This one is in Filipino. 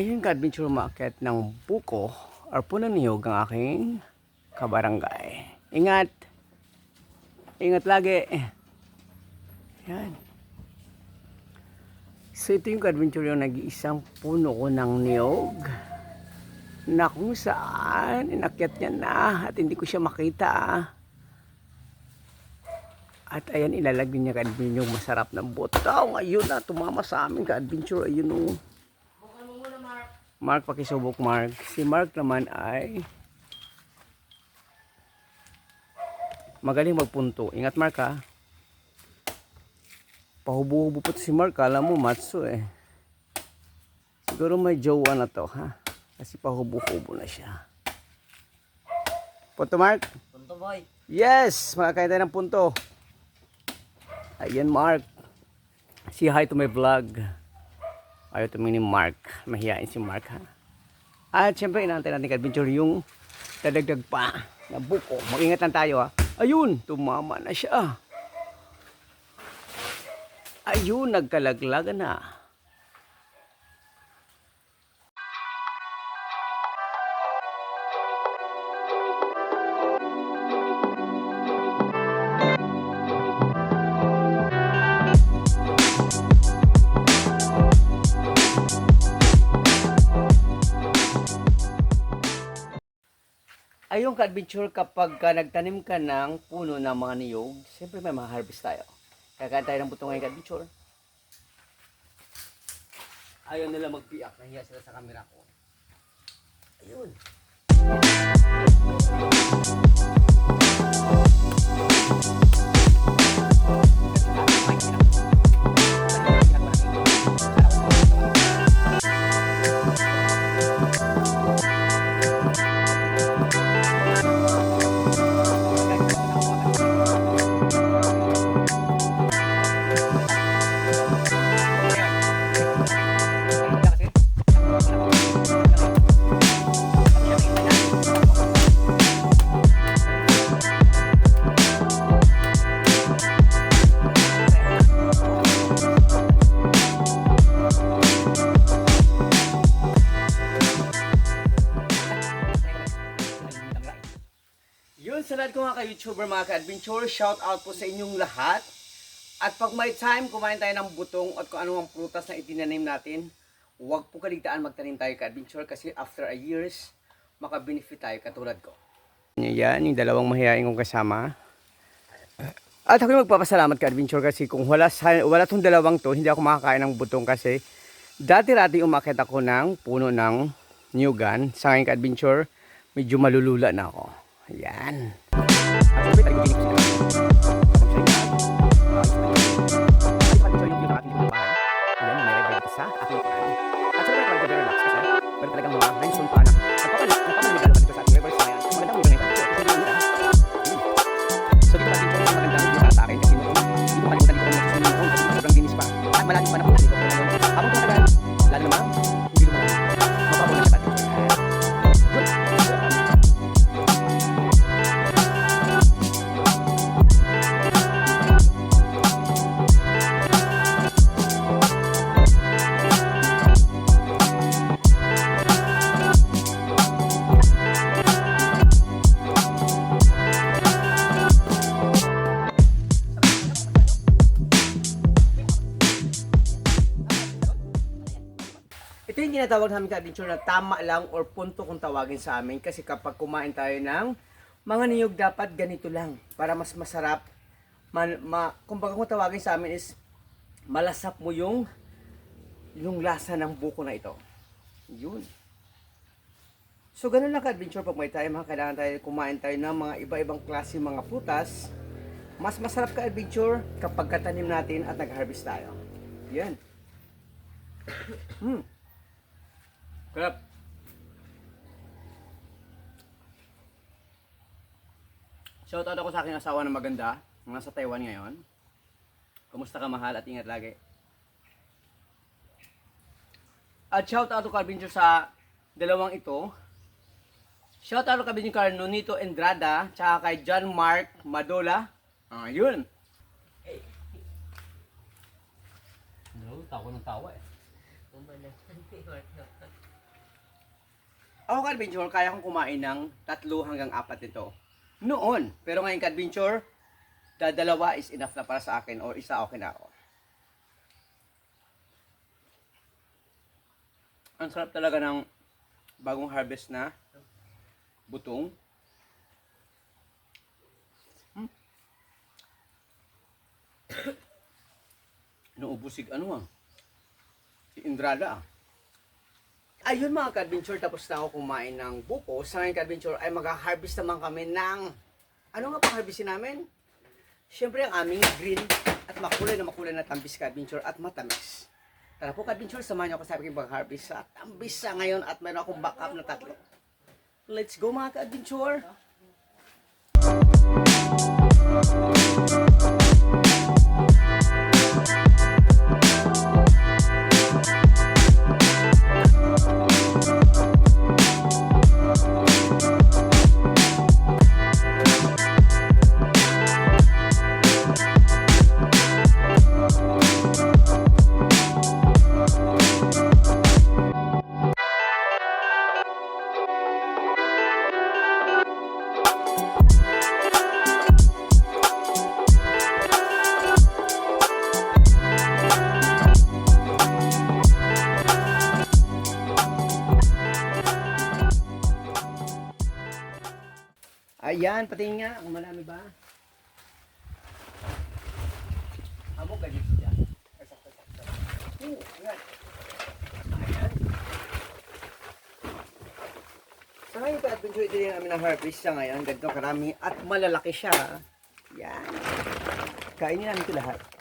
Ayun ka adventure market ng buko or puno niyog ang aking kabarangay. Ingat! Ingat lagi! Yan. So ito yung adventure yung nag-iisang puno ko ng niyog na kung saan inakyat niya na at hindi ko siya makita. At ayan, ilalagay niya ka-adventure yung masarap na butaw. Ayun na, tumama sa amin ka-adventure. Ayun oh. Mark, pakisubok Mark. Si Mark naman ay magaling magpunto. Ingat Mark ha. Pahubo-hubo po si Mark. Kala mo matso eh. Siguro may jowa na to ha. Kasi pahubo-hubo na siya. Punto Mark? Punto boy. Yes! Makakain tayo ng punto. Ayan Mark. Say hi to my vlog. Ayaw tumingin ni Mark. Mahihain si Mark ha. At syempre inaantay natin ka-adventure yung dadagdag pa na buko. Mag-ingat tayo ha. Ayun! Tumama na siya. Ayun! Nagkalaglaga na. Ayun ka-adventure kapag ka nagtanim ka ng puno ng mga niyog, siyempre may ma-harvest tayo. Kakain tayo ng buto ngayon ka-adventure. Ayaw nila magpiak, nahiya sila sa camera ko. Ayun. Yun, sa lahat ko mga ka-YouTuber, mga ka-adventure, shout out po sa inyong lahat. At pag may time, kumain tayo ng butong at kung ano ang prutas na itinanim natin, huwag po kaligtaan magtanim tayo ka-adventure kasi after a years, makabenefit tayo katulad ko. Yan, yung dalawang mahihain kong kasama. At ako magpapasalamat ka-adventure kasi kung wala, wala tong dalawang to, hindi ako makakain ng butong kasi dati-rati umakit ako ng puno ng Newgan. Sa ngayon ka-adventure, medyo malulula na ako. Ayan. Ayan, tinatawag namin ka-adventure na tama lang or punto kung tawagin sa amin kasi kapag kumain tayo ng mga niyog dapat ganito lang para mas masarap. Man, ma, kumbaga kung tawagin sa amin is malasap mo yung yung lasa ng buko na ito. Yun. So ganun lang ka-adventure pag may tayo mga kailangan tayo kumain tayo ng mga iba-ibang klase mga prutas. Mas masarap ka-adventure kapag katanim natin at nag-harvest tayo. Yan. Hmm. Sarap. Shoutout ako sa aking asawa na maganda. Nasa Taiwan ngayon. Kumusta ka mahal at ingat lagi. At shoutout ko Carpenter sa dalawang ito. Shoutout ko Carpenter kay Nonito Endrada tsaka kay John Mark Madola. Ah, yun. No, tawa ng tawa eh. Umalas. Ako ka-adventure, kaya kong kumain ng tatlo hanggang apat nito. Noon. Pero ngayon ka-adventure, dadalawa is enough na para sa akin or isa okay na ako. Ang sarap talaga ng bagong harvest na butong. Hmm. Nuubusig ano ah. Si Indrada ah. Ayun mga ka-adventure, tapos na ako kumain ng buko. Sa ngayon ka-adventure ay mag-harvest naman kami ng... Ano nga pang harvestin namin? Siyempre ang aming green at makulay na makulay na tambis ka-adventure at matamis. Tara po ka-adventure, samahan niyo ako sa aking pag-harvest sa tambis sa ngayon at meron akong backup na tatlo. Let's go mga ka-adventure! Ayan, patingin nga kung marami ba. Amo ka dito dyan. Ay, sakto, sakto. Oo, ayan. Sa ngayon ka adventure ito yung namin na harvest sa ngayon. Ganito karami at malalaki siya. Yan. Kainin namin ito lahat.